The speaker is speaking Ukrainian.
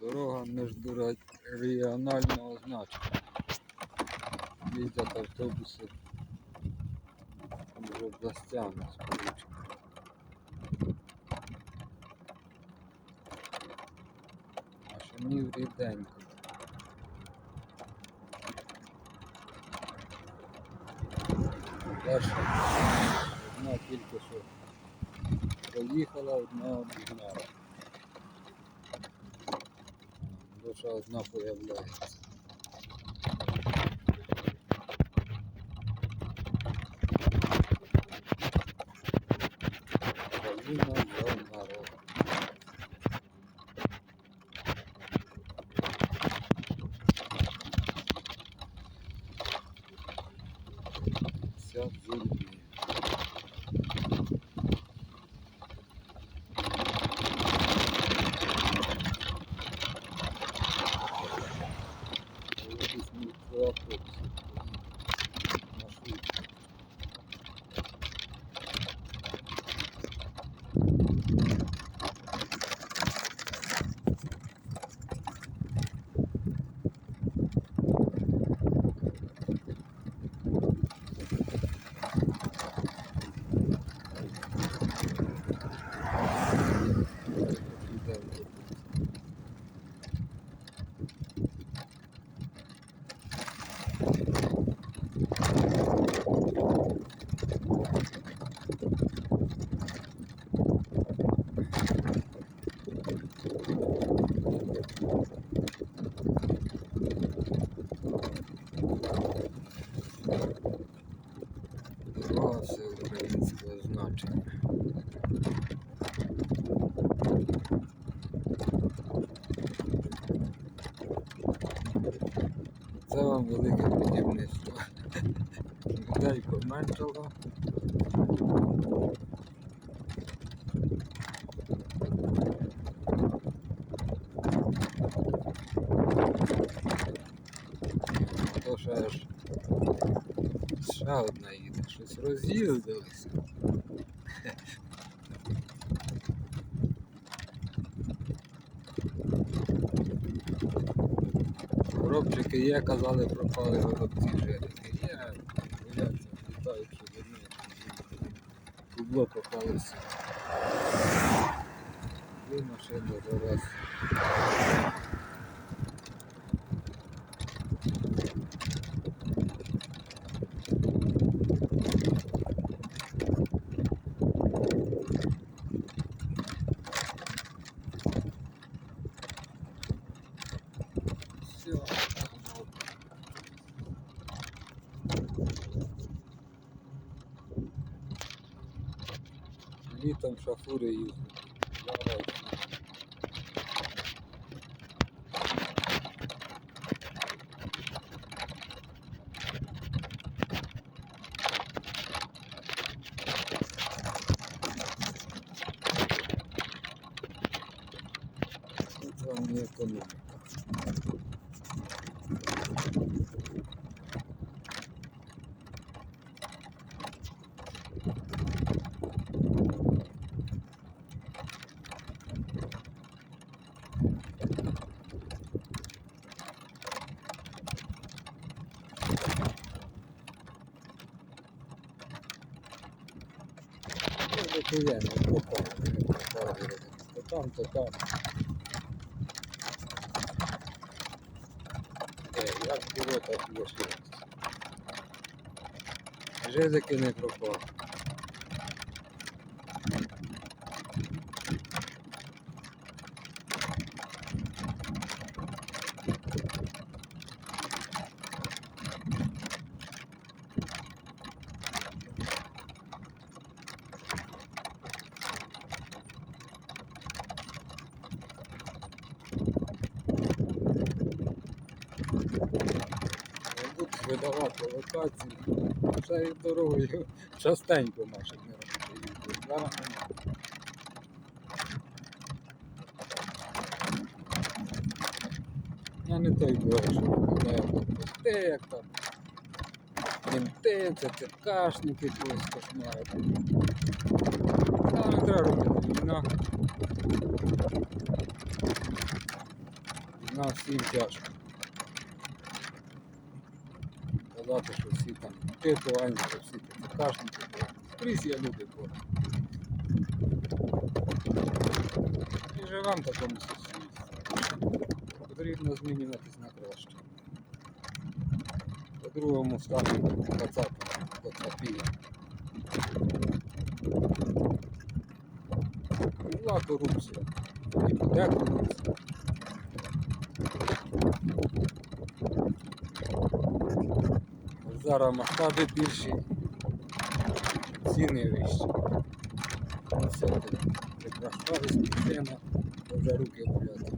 Дорога міжрегіонального значення. Їздять автобуси між областями сполучені. Машинів ріденько. Перша одна тільки що проїхала, одна обігнала. Душа одна появляється. Країна за народ. Вся в землі. দোয়া করছি всеукраїнського. Це вам велике будівництво. Людей поменшало. То ще аж ще одна їде, щось роз'їздилися. Коробчики є, казали, пропали горобці жирики. Є, бояться, літають, що вони кубло попалося. Дві машини зараз. Літом шафури Тут вам не економіка. Не попав, то там, то там. Е, як було, так і лишилося. Жидики не пропав. Видавати локації. Цією дорогою частенько наші не робити. Зараз. Я не той що викладаю як там. Мінти, це циркашники, якогось кошмари. Та не треба робити війна. нам всім тяжко. всі там опитувані, що всі ТЦКшники, то скрізь є люди поряд. І живемо в такому суспільстві. Потрібно змінюватись на краще. По-другому стати кацапом, кацапієм. Була корупція. І буде корупція. Зараз масштаби більші, ціни вищі. Все це прикрашали спільно, вже руки болять